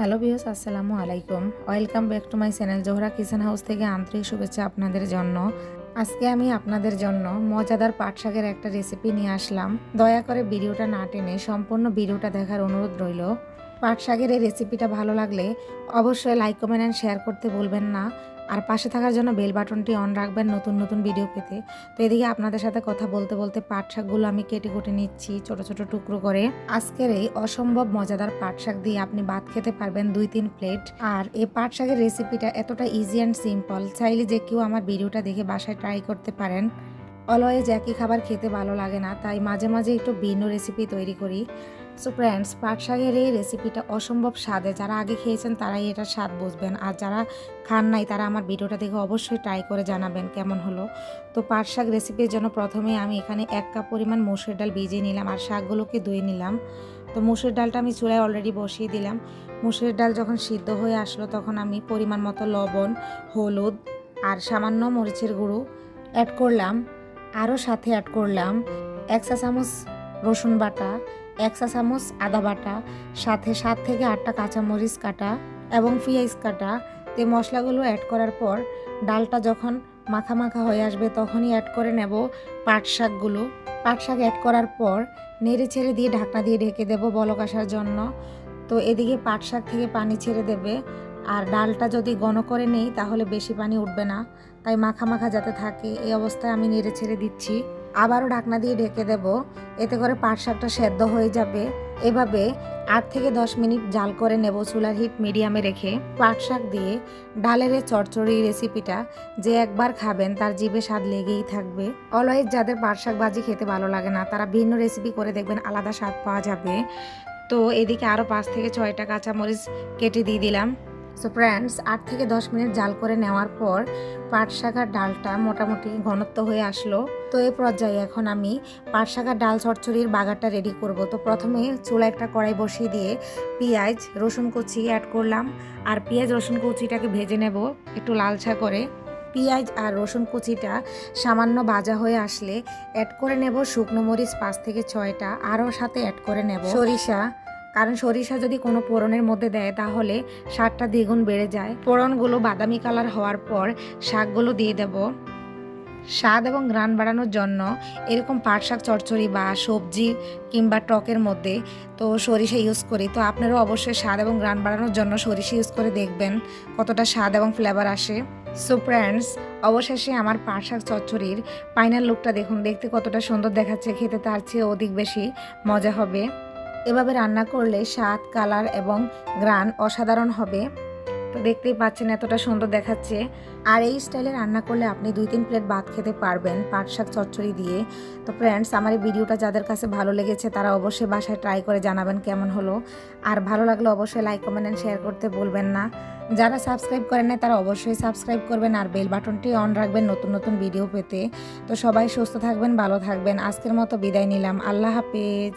Hello বিয়স আসসালামু আলাইকুম। Welcome back to my channel Zohra kitchen house থেকে আন্তরিক শুভেচ্ছা আপনাদের জন্য। আজকে আমি আপনাদের জন্য মজাদার পাট শাকের একটা রেসিপি নিয়ে আসলাম। দয়া করে ভিডিওটা না টেনে সম্পূর্ণ ভিডিওটা দেখার অনুরোধ রইল। পাট শাকের এই রেসিপিটা ভালো লাগলে অবশ্যই লাইক কমেন্ট অ্যান্ড শেয়ার করতে বলবেন না। আর পাশে থাকার জন্য বেল বাটনটি অন রাখবেন নতুন নতুন ভিডিও পেতে। তো এদিকে আপনাদের সাথে কথা বলতে বলতে পাট শাকগুলো আমি কেটে কুটে নিচ্ছি ছোট ছোট টুকরো করে। আজকের এই অসম্ভব মজাদার পাট শাক দিয়ে আপনি ভাত খেতে পারবেন দুই, তিন প্লেট আর এই পাট শাকের রেসিপিটা এতটা ইজি অ্যান্ড সিম্পল চাইলে যে কেউ আমার ভিডিওটা দেখে বাসায় ট্রাই করতে পারেন। অলওয়েজ একই খাবার খেতে ভালো লাগে না, তাই মাঝে মাঝে একটু ভিন্ন রেসিপি তৈরি করি। সো ফ্রেন্ডস পাট শাকের এই রেসিপিটা অসম্ভব স্বাদে, যারা আগে খেয়েছেন তারাই এটা স্বাদ বুঝবেন। আর যারা খান নাই, তারা আমার ভিডিওটা দেখে অবশ্যই ট্রাই করে জানাবেন কেমন হলো। তো পাট শাক রেসিপির জন্য প্রথমে আমি এখানে এক কাপ পরিমাণ মসুর ডাল ভিজিয়ে নিলাম আর শাকগুলোকে ধুয়ে নিলাম। তো মুসুর ডালটা আমি চুলায় অলরেডি বসিয়ে দিলাম। মুসুর ডাল যখন সিদ্ধ হয়ে আসলো, তখন আমি পরিমাণ মতো লবণ, হলুদ আর সামান্য মরিচের গুঁড়ো অ্যাড করলাম। আরও সাথে অ্যাড করলাম এক চা চামচ রসুন বাটা, এক চা চামচ আদা বাটা, সাথে সাত থেকে আটটা কাঁচামরিচ কাটা এবং পেঁয়াজ কাটা। তে মশলাগুলো অ্যাড করার পর ডালটা যখন মাখা মাখা হয়ে আসবে তখনই অ্যাড করে নেব পাট শাকগুলো। পাট শাক অ্যাড করার পর নেড়ে ছেড়ে দিয়ে ঢাকনা দিয়ে ঢেকে দেব বলক আসার জন্য। তো এদিকে পাট শাক থেকে পানি ছেড়ে দেবে। আর ডালটা যদি ঘন করে নেই তাহলে বেশি পানি উঠবে না। তাই মাখা মাখা যাতে থাকে, এই অবস্থায় আমি নেড়ে ছেড়ে দিচ্ছি। আবারও ঢাকনা দিয়ে ঢেকে দেব, এতে করে পাট শাকটা সেদ্ধ হয়ে যাবে। এভাবে আট থেকে দশ মিনিট জাল করে নেব চুলার হিট মিডিয়ামে রেখে। পাট শাক দিয়ে ডালের এই চচ্চড়ি রেসিপিটা যে একবার খাবেন, তার জিভে স্বাদ লেগেই থাকবে। অলওয়েজ যাদের পাট শাক ভাজি খেতে ভালো লাগে না, তারা ভিন্ন রেসিপি করে দেখবেন, আলাদা স্বাদ পাওয়া যাবে। তো এদিকে আরও পাঁচ থেকে ছয়টা কাঁচামরিচ কেটে দিয়ে দিলাম। সো ফ্রেন্ডস আট থেকে দশ মিনিট জাল করে নেওয়ার পর পাট শাকার ডালটা মোটামুটি ঘনত্ব হয়ে আসলো। তো এই পর্যায়ে এখন আমি পাট শাকার ডাল চচ্চড়ির বাগারটা রেডি করব। তো প্রথমে চুলা একটা কড়াই বসিয়ে দিয়ে পেঁয়াজ, রসুন কুচি অ্যাড করলাম। আর পেঁয়াজ, রসুন কুচিটাকে ভেজে নেব একটু লালচা করে। পেঁয়াজ আর রসুন কুচিটা সামান্য ভাজা হয়ে আসলে অ্যাড করে নেব শুকনো মরিচ পাঁচ থেকে ছয়টা। আরও সাথে অ্যাড করে নেব সরিষা কারণ সরিষা যদি কোনো পোড়নের মধ্যে দেয় তাহলে শাকটা দ্বিগুণ বেড়ে যায়। পোড়নগুলো বাদামি কালার হওয়ার পর শাকগুলো দিয়ে দেব। স্বাদ এবং গ্রান বাড়ানোর জন্য এরকম পাট শাক, চচ্চড়ি বা সবজি কিংবা টকের মধ্যে তো সরিষা ইউজ করি। তো আপনারাও অবশ্যই স্বাদ এবং গ্রান বাড়ানোর জন্য সরিষা ইউজ করে দেখবেন কতটা স্বাদ এবং ফ্লেভার আসে। সো ফ্রেন্ডস অবশেষে আমার পাট শাক, চচ্চড়ির ফাইনাল লুকটা দেখুন। দেখতে কতটা সুন্দর দেখাচ্ছে, খেতে তার চেয়ে অধিক বেশি মজা হবে। এভাবে রান্না করলে স্বাদ, কালার এবং গ্রান অসাধারণ হবে। তো দেখতেই পাচ্ছেন এতটা সুন্দর দেখাচ্ছে। আর এই স্টাইলে রান্না করলে আপনি দুই তিন প্লেট ভাত খেতে পারবেন, পাট শাক চচ্চড়ি দিয়ে। তো ফ্রেন্ডস আমার এই ভিডিওটা যাদের কাছে ভালো লেগেছে তারা অবশ্যই বাসায় ট্রাই করে জানাবেন কেমন হলো। আর ভালো লাগলে অবশ্যই লাইক কমেন্ট অ্যান্ড শেয়ার করতে বলবেন না। যারা সাবস্ক্রাইব করেন না তারা অবশ্যই সাবস্ক্রাইব করবেন আর বেল বাটনটি অন রাখবেন নতুন নতুন ভিডিও পেতে। তো সবাই সুস্থ থাকবেন, ভালো থাকবেন। আজকের মতো বিদায় নিলাম। আল্লাহ হাফেজ।